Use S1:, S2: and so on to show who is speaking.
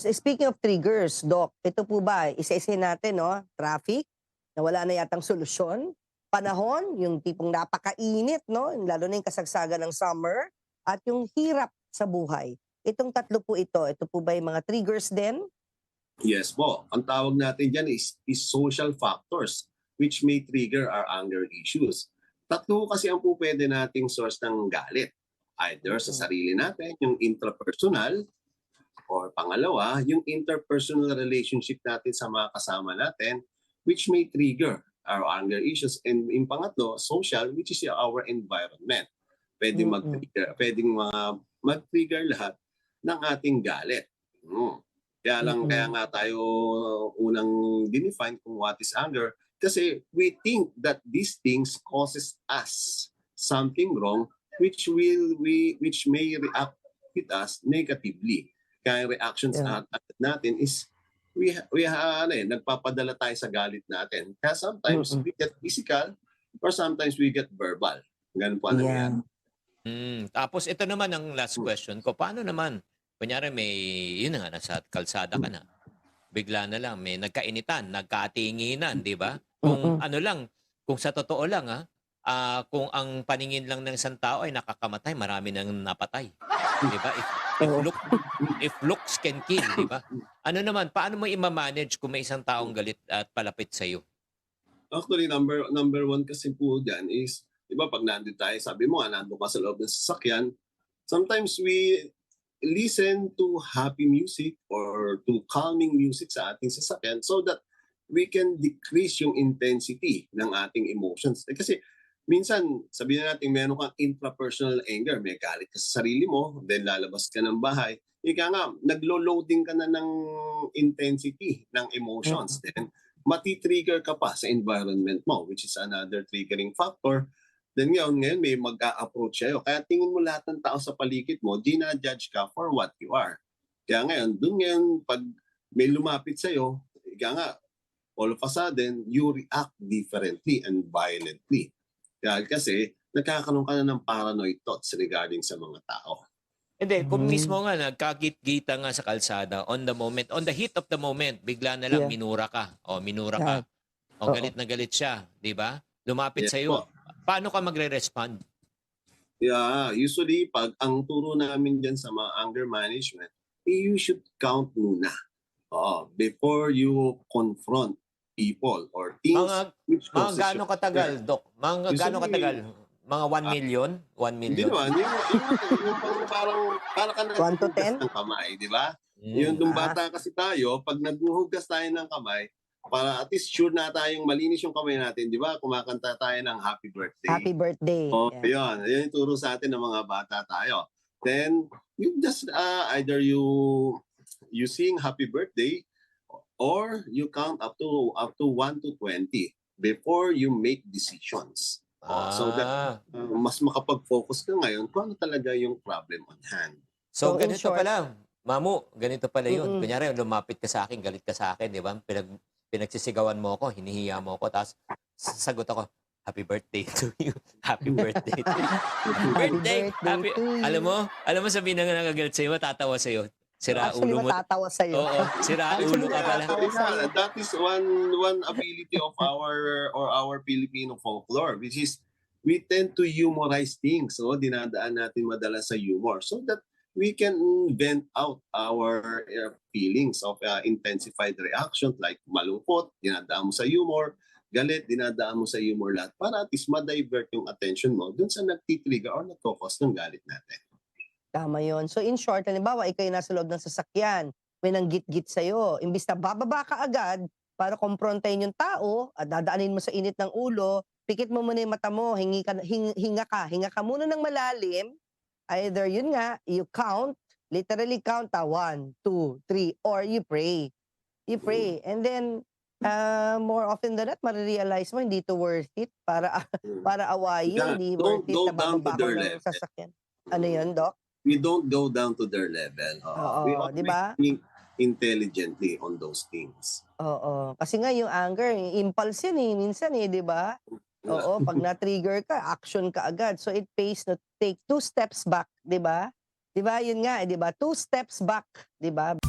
S1: Speaking of triggers, Doc, ito po ba, isa-isa natin, no? Traffic, na wala na yatang solusyon. Panahon, yung tipong napakainit, no? Lalo na yung kasagsagan ng summer. At yung hirap sa buhay. Itong tatlo po ito, ito po ba yung mga triggers din?
S2: Yes po. Ang tawag natin dyan is, is social factors which may trigger our anger issues. Tatlo kasi ang po pwede nating source ng galit. Either sa
S1: Mhm.
S2: sarili natin, yung intrapersonal, or pangalawa, yung interpersonal relationship natin sa mga kasama natin, which may trigger our anger issues. And yung pangatlo, social, which is our environment. Pwede
S1: Mhm.
S2: mag-trigger, pwedeng mga mag-trigger lahat ng ating galit. Mm. Kaya lang,
S1: Mhm.
S2: kaya nga tayo unang dinefine kung what is anger kasi we think that these things causes us something wrong which will we which may react with us negatively. Kaya reactions
S1: Yeah.
S2: nat- natin is we we ano eh, nagpapadala tayo sa galit natin. Kaya sometimes
S1: Mm-mm.
S2: we get physical or sometimes we get verbal. Ganun po ano
S1: Yeah.
S2: yan.
S3: Mm, tapos ito naman ang last
S2: Hmm.
S3: question ko. Paano naman? Kunyari may, yun na nga, nasa kalsada ka na. Bigla na lang, may nagkainitan, nagkatinginan, di ba? Kung
S1: Mm-mm.
S3: ano lang, kung sa totoo lang ha, ah, kung ang paningin lang ng isang tao ay nakakamatay, marami nang napatay. Di ba? If, if,
S1: Oo.
S3: look, if looks can kill, di ba? Ano naman, paano mo i-manage kung may isang taong galit at palapit sa'yo?
S2: Actually, number number one kasi po dyan is, di ba pag nandito tayo, sabi mo nga, nandun ka sa loob ng sasakyan, sometimes we listen to happy music or to calming music sa ating sasakyan so that we can decrease yung intensity ng ating emotions. Eh, kasi minsan, sabihin na natin, meron kang intrapersonal anger, may galit ka sa sarili mo, then lalabas ka ng bahay, ika nga, naglo-loading ka na ng intensity ng emotions. Then, matitrigger ka pa sa environment mo, which is another triggering factor. Then ngayon, ngayon may mag-a-approach sa'yo. Kaya tingin mo lahat ng tao sa paligid mo, gina-judge ka for what you are. Kaya ngayon, dun ngayon, pag may lumapit sa'yo, ika nga, all of a sudden, you react differently and violently. Dahil kasi, nagkakaroon ka na ng paranoid thoughts regarding sa mga tao.
S3: Hindi, kung
S1: Mm.
S3: mismo nga nagkagit-gita nga sa kalsada on the moment, on the heat of the moment, bigla na lang
S1: Yeah.
S3: minura ka. O minura ka. O
S1: Oo.
S3: galit na galit siya, 'di ba? Lumapit
S2: Yes
S3: sa iyo. Paano ka magre-respond?
S2: Yeah, usually pag ang turo namin diyan sa mga anger management, eh, you should count muna. Oo, before you confront people or things
S3: Mga
S2: which
S3: mga gaano katagal, Doc? Mga gaano katagal? Mga 1
S2: Ah,
S3: million? 1
S2: Hindi
S3: million?
S2: naman, yung, yung, yung parang, parang, parang ka
S1: One to
S2: naghuhugas
S1: ten?
S2: ng kamay, di ba?
S3: Mm.
S2: Yung nung
S1: Ah.
S2: bata kasi tayo, pag naghuhugas tayo ng kamay, para at least sure na tayong malinis yung kamay natin, di ba? Kumakanta tayo ng happy birthday.
S1: Happy birthday.
S2: Oh,
S1: Yeah.
S2: yun. Yan yung turo sa atin ng mga bata tayo. Then, you just, uh, either you, you sing happy birthday or you count up to, up to 1 to 20 before you make decisions. Oh, so that
S3: Ah.
S2: uh, mas makapag-focus ka ngayon kung ano talaga yung problem on hand.
S3: So,
S1: So,
S3: ganito
S1: short-
S3: pala. Mamu, ganito pala yun.
S1: Mm-mm.
S3: Kunyari, lumapit ka sa akin, galit ka sa akin, di ba? Pinag, pinagsisigawan mo ako, hinihiya mo ako, tapos sagot ako, happy birthday to you. Happy birthday to you.
S1: Happy
S3: birthday! Happy,
S1: to you.
S3: alam mo, alam mo sabihin na nagagalit sa'yo, matatawa sa'yo. Sira
S1: Actually,
S3: ulo mo.
S1: matatawa sa'yo.
S3: Oo, sira
S1: Actually,
S3: ulo ka pala.
S2: that is one one ability of our or our Filipino folklore which is we tend to humorize things. So dinadaan natin madalas sa humor so that we can vent out our uh, feelings of uh, intensified reaction like malungkot, dinadaan mo sa humor, galit, dinadaan mo sa humor lahat para at least ma-divert yung attention mo dun sa nagtitrigger or nagkakos ng galit natin.
S1: Tama yon. So in short, halimbawa, ikaw yung nasa loob ng sasakyan, may nanggit-git sa'yo, imbis na bababa ka agad para komprontahin yung tao at dadaanin mo sa init ng ulo, pikit mo muna yung mata mo, hingi ka, hing- hinga ka, hinga ka muna ng malalim, either yun nga, you count, literally count, ah, one, two, three, or you pray. You pray. And then, uh, more often than not, marirealize mo, hindi to worth it para para awayin,
S2: Yeah,
S1: hindi
S2: don't
S1: worth it
S2: go
S1: na bababa ko ng sasakyan. Ano yun, Doc?
S2: We don't go down to their level.
S1: Oo,
S2: we
S1: di ba?
S2: think intelligently on those things.
S1: Oo. Kasi nga yung anger, impulse yan eh, minsan eh, di ba? Oo, pag na-trigger ka, action ka agad. So it pays to take two steps back, di ba? Di ba? Yun nga, eh, di ba? Two steps back, di ba?